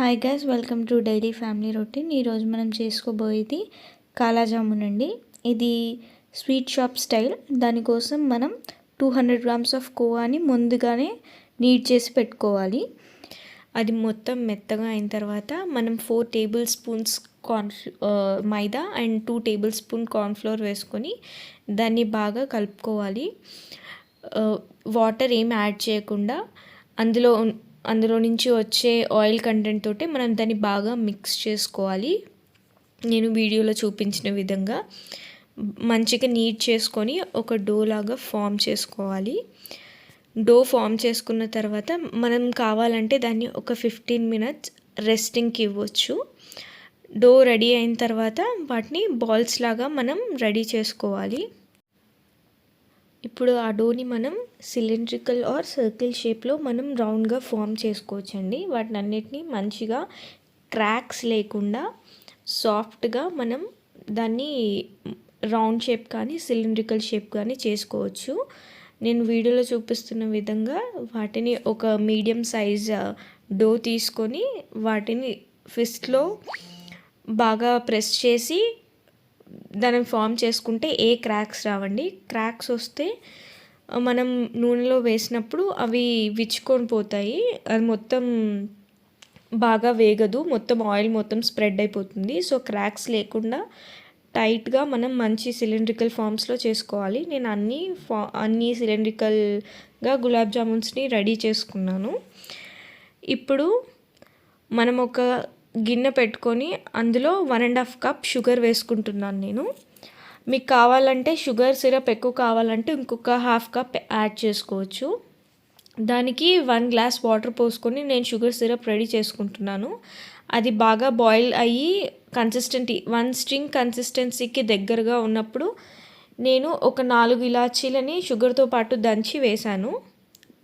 Hi guys welcome to daily family routine ఈరోజు మనం చేసుకోబోయేది కాలాజామున్ అండి ఇది స్వీట్ షాప్ స్టైల్ దానికోసం మనం టూ హండ్రెడ్ గ్రామ్స్ ఆఫ్ కోవాని ముందుగానే నీట్ చేసి పెట్టుకోవాలి. అది మొత్తం మెత్తగా అయిన తర్వాత మనం four tablespoons corn maida and two tablespoon cornflour వేసుకొని దాన్ని బాగా కలుపుకోవాలి. వాటర్ ఏం యాడ్ చేయకుండా అందులో అందులో నుంచి వచ్చే ఆయిల్ కంటెంట్ తోటి మనం దాన్ని బాగా మిక్స్ చేసుకోవాలి. నేను వీడియోలో చూపించిన విధంగా మంచిగా నీట్ చేసుకొని ఒక డో లాగా ఫామ్ చేసుకోవాలి. డో ఫామ్ చేసుకున్న తర్వాత మనం కావాలంటే దాన్ని ఒక ఫిఫ్టీన్ మినిట్స్ రెస్టింగ్కి ఇవ్వచ్చు. డో రెడీ అయిన తర్వాత వాటిని బాల్స్ లాగా మనం రెడీ చేసుకోవాలి. ఇప్పుడు ఆ డోని మనం సిలిండ్రికల్ ఆర్ సర్కిల్ షేప్లో మనం రౌండ్గా ఫామ్ చేసుకోవచ్చండి. వాటిని అన్నిటినీ మంచిగా క్రాక్స్ లేకుండా సాఫ్ట్గా మనం దాన్ని రౌండ్ షేప్ కానీ సిలిండ్రికల్ షేప్ కానీ చేసుకోవచ్చు. నేను వీడియోలో చూపిస్తున్న విధంగా వాటిని ఒక మీడియం సైజ్ డో తీసుకొని వాటిని ఫిస్ట్లో బాగా ప్రెస్ చేసి దాన్ని ఫామ్ చేసుకుంటే ఏ క్రాక్స్ రావండి. క్రాక్స్ వస్తే మనం నూనెలో వేసినప్పుడు అవి విచ్చుకొని పోతాయి. అది మొత్తం బాగా వేగదు. మొత్తం ఆయిల్ మొత్తం స్ప్రెడ్ అయిపోతుంది. సో క్రాక్స్ లేకుండా టైట్గా మనం మంచి సిలిండ్రికల్ ఫామ్స్లో చేసుకోవాలి. నేను అన్ని ఫా అన్ని సిలిండ్రికల్గా గులాబ్ జామున్స్ని రెడీ చేసుకున్నాను. ఇప్పుడు మనం ఒక గిన్నె పెట్టుకొని అందులో one and half cup sugar వేసుకుంటున్నాను నేను. మీకు కావాలంటే షుగర్ సిరప్ ఎక్కువ కావాలంటే ఇంకొక హాఫ్ కప్ యాడ్ చేసుకోవచ్చు. దానికి వన్ గ్లాస్ వాటర్ పోసుకొని నేను షుగర్ సిరప్ రెడీ చేసుకుంటున్నాను. అది బాగా బాయిల్ అయ్యి కన్సిస్టెంటీ వన్ స్ట్రింగ్ కన్సిస్టెన్సీకి దగ్గరగా ఉన్నప్పుడు నేను ఒక నాలుగు ఇలాచీలని షుగర్తో పాటు దంచి వేశాను.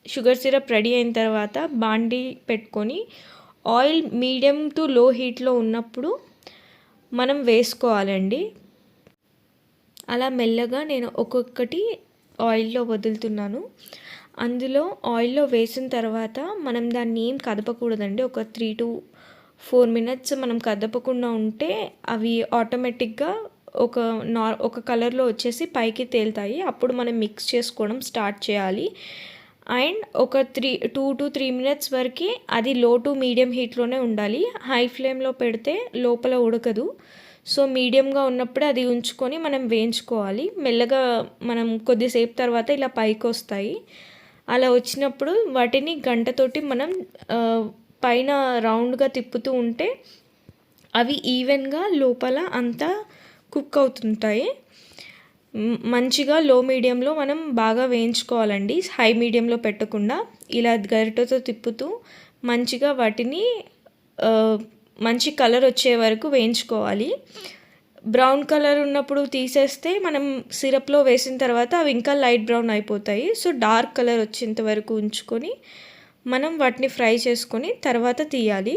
షుగర్ సిరప్ రెడీ అయిన తర్వాత బాండీ పెట్టుకొని ఆయిల్ మీడియం టు లో హీట్లో ఉన్నప్పుడు మనం వేసుకోవాలండి. అలా మెల్లగా నేను ఒక్కొక్కటి ఆయిల్లో వదులుతున్నాను. అందులో ఆయిల్లో వేసిన తర్వాత మనం దాన్ని ఏం కదపకూడదండి. ఒక త్రీ టు ఫోర్ మినిట్స్ మనం కదపకుండా ఉంటే అవి ఆటోమేటిక్గా ఒక నార్ ఒక కలర్లో వచ్చేసి పైకి తేలుతాయి. అప్పుడు మనం మిక్స్ చేసుకోవడం స్టార్ట్ చేయాలి. అండ్ ఒక three two to three minutes వరకు అది లో టు మీడియం హీట్లోనే ఉండాలి. హై ఫ్లేమ్లో పెడితే లోపల ఉడకదు. సో మీడియంగా ఉన్నప్పుడే అది ఉంచుకొని మనం వేయించుకోవాలి. మెల్లగా మనం కొద్దిసేపు తర్వాత ఇలా పైకి వస్తాయి అలా వచ్చినప్పుడు వాటిని గంటతోటి మనం పైన రౌండ్గా తిప్పుతూ ఉంటే అవి ఈవెన్గా లోపల అంతా కుక్ అవుతుంటాయి. మంచిగా లో మీడియంలో మనం బాగా వేయించుకోవాలండి. హై మీడియంలో పెట్టకుండా ఇలా గరిటతో తిప్పుతూ మంచిగా వాటిని మంచి కలర్ వచ్చే వరకు వేయించుకోవాలి. బ్రౌన్ కలర్ ఉన్నప్పుడు తీసేస్తే మనం సిరప్లో వేసిన తర్వాత అవి ఇంకా లైట్ బ్రౌన్ అయిపోతాయి. సో డార్క్ కలర్ వచ్చేంత వరకు ఉంచుకొని మనం వాటిని ఫ్రై చేసుకొని తర్వాత తీయాలి.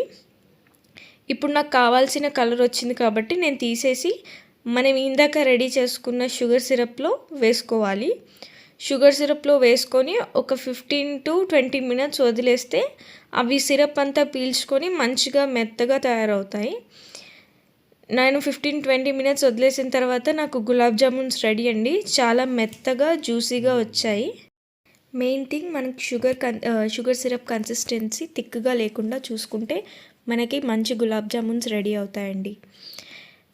ఇప్పుడు నాకు కావాల్సిన కలర్ వచ్చింది కాబట్టి నేను తీసేసి మనం ఇందాక రెడీ చేసుకున్న షుగర్ సిరప్లో వేసుకోవాలి. షుగర్ సిరప్లో వేసుకొని ఒక ఫిఫ్టీన్ టు ట్వంటీ మినిట్స్ వదిలేస్తే అవి సిరప్ అంతా పీల్చుకొని మంచిగా మెత్తగా తయారవుతాయి. నేను ఫిఫ్టీన్ ట్వంటీ మినిట్స్ వదిలేసిన తర్వాత నాకు గులాబ్ జామున్స్ రెడీ అండి. చాలా మెత్తగా జ్యూసీగా వచ్చాయి. మెయిన్ థింగ్ మనకి షుగర్ కన్ షుగర్ సిరప్ కన్సిస్టెన్సీ థిక్గా లేకుండా చూసుకుంటే మనకి మంచి గులాబ్ జామున్స్ రెడీ అవుతాయండి.